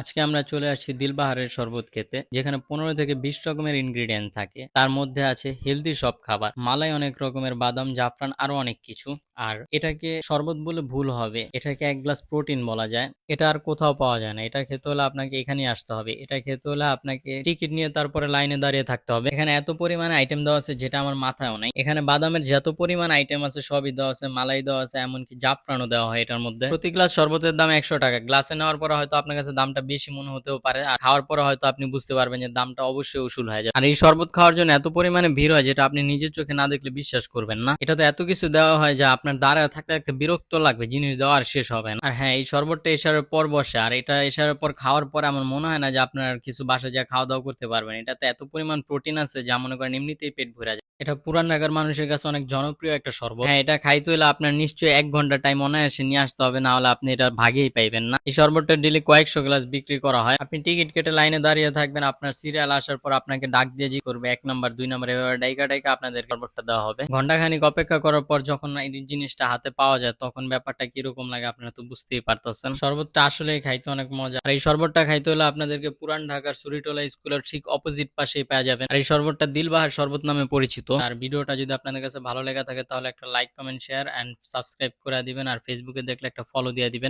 আজকে আমরা চলে আসছি দিলবাহারের শরবত খেতে, যেখানে পনেরো থেকে বিশ রকমের ইনগ্রিডিয়েন্ট থাকে। তার মধ্যে আছে হেলদি সব খাবার। মালাই অনেক রকমের, বাদাম, জাফরান, আরও অনেক কিছু। আর এটাকে শরবত বলে ভুল হবে। এটাকে এক গ্লাস প্রোটিন বলা যায়। এটা আর কোথাও পাওয়া যায় না। এটা খেতে হলে আপনাকে এখানেই আসতে হবে। এটা খেতে হলে আপনাকে টিকিট নিয়ে তারপরে লাইনে দাঁড়িয়ে থাকতে হবে। এখানে এত পরিমাণে আইটেম দেওয়া আছে যেটা আমার মাথায়ও নাই। এখানে বাদামের যত পরিমাণ আইটেম আছে, সবই দেওয়া আছে। মালাই দেওয়া আছে, এমনকি জাফরানও দেওয়া হয় এটার মধ্যে। প্রতি গ্লাস শরবতের দাম একশো টাকা। গ্লাসে নেওয়ার পরে হয়তো আপনার কাছে দামটা বেশি মনে হতেও পারে। আর খাওয়ার পরে হয়তো আপনি বুঝতে পারবেন যে দামটা অবশ্যই উসুল হয়ে যায় আর এই শরবত খাওয়ার জন্য এত পরিমাণে ভিড় হয় যেটা আপনি নিজের চোখে না দেখলে বিশ্বাস করবেন না। এটাতে এত কিছু দেওয়া হয় যে আপনার দাঁড়ায় থাকতে থাকতে বিরক্ত লাগবে, জিনিস দেওয়া আর শেষ হবে না। আর হ্যাঁ এই শরবতটা এসারের পর বসে, আর এটা এসারের পর খাওয়ার পর আমার মনে হয় না যে আপনার কিছু বাসায় যা খাওয়া দাওয়া করতে পারবেন। এটাতে এত পরিমাণ প্রোটিন আছে যা মনে করেন এমনিতেই পেট ভরে যায়। এটা পুরান ঢাকার মানুষের কাছে অনেক জনপ্রিয় একটা শরবত। হ্যাঁ এটা খাইতে হলে আপনার নিশ্চয়ই এক ঘণ্টা টাইম অনায়াসে নিয়ে আসতে হবে, না হলে আপনি এটা ভাগেই পাইবেন না। এই শরবতটা ডেলি কয়েকশো গ্লাস বিক্রি করা হয়। আপনি টিকিট কেটে লাইনে দাঁড়িয়ে থাকবেন, আপনার সিরিয়াল আসার পর আপনাকে ডাক দিয়ে জি করবে, এক নাম্বার দুই নাম্বার এভাবে ডাইকা ডাইকা আপনাদের শরবতটা দেওয়া হবে। ঘন্টাখানিক অপেক্ষা করার পর যখন এই জিনিসটা হাতে পাওয়া যায়, তখন ব্যাপারটা কীরকম লাগে আপনারা তো বুঝতেই পারতেছেন। শরবতটা আসলে খাইতে অনেক মজা। আর এই শরবতটা খাইতে হলে আপনাদেরকে পুরান ঢাকার সুরিটোলা স্কুলের ঠিক অপোজিট পাশেই পাওয়া যাবেন আর এই শরবতটা দিলবাহার শরবত নামে পরিচিত। আর ভিডিওটা যদি আপনাদের কাছে ভালো লেগে থাকে, তাহলে একটা like comment share and subscribe করে দিবেন। আর ফেসবুকে দেখলে একটা ফলো দিয়ে দিবেন।